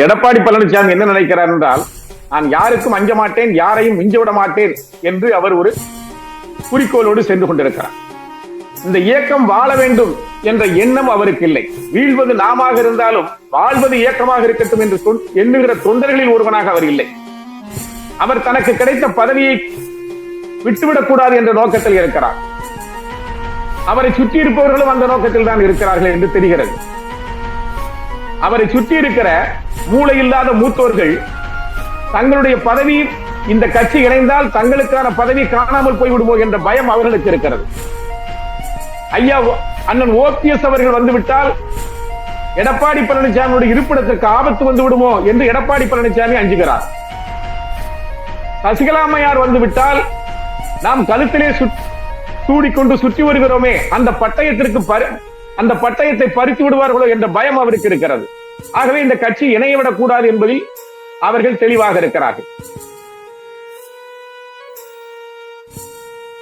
எடப்பாடி பழனிசாமி என்ன நினைக்கிறார் என்றால் நான் யாருக்கும் அஞ்ச மாட்டேன் யாரையும் மிஞ்ச விட மாட்டேன் என்று அவர் ஒரு குறிக்கோளோடு சென்று கொண்டிருக்கிறார். இந்த இயக்கம் வாழ வேண்டும் என்ற எண்ணம் அவருக்கு இல்லை. வீழ்வது நாமாக இருந்தாலும் வாழ்வது இயக்கமாக இருக்கட்டும் என்று எண்ணுகிற தொண்டர்களில் ஒருவனாக அவர் இல்லை. அவர் தனக்கு கிடைத்த பதவியை விட்டுவிடக் கூடாது என்ற நோக்கத்தில் இருக்கிறார். அவரை சுற்றி இருப்பவர்களும் அந்த நோக்கத்தில் தான் இருக்கிறார்கள் என்று தெரிகிறது. அவரை சுற்றி இருக்கிற மூளை இல்லாத மூத்தோர்கள் தங்களுடைய பதவி இந்த கட்சி இணைந்தால் தங்களுக்கான பதவி காணாமல் போய்விடுமோ என்ற பயம் அவர்களுக்கு இருக்கிறது. ஐயா அண்ணன் ஓபிஎஸ் அவர்கள் வந்துவிட்டால் எடப்பாடி பழனிசாமியுடைய இருப்பிடத்திற்கு ஆபத்து வந்து விடுமோ என்று எடப்பாடி பழனிசாமி அஞ்சுகிறார். சசிகலா அம்மையார் வந்துவிட்டால் நாம் கழுத்திலே சுட்- சூடிக்கொண்டு சுற்றி வருகிறோமே அந்த பட்டயத்திற்கு அந்த பட்டயத்தை பறித்து விடுவார்களோ என்ற பயம் அவருக்கு இருக்கிறது. ஆகவே இந்த கட்சி இணையவிடக் கூடாது என்பதில் அவர்கள் தெளிவாக இருக்கிறார்கள்.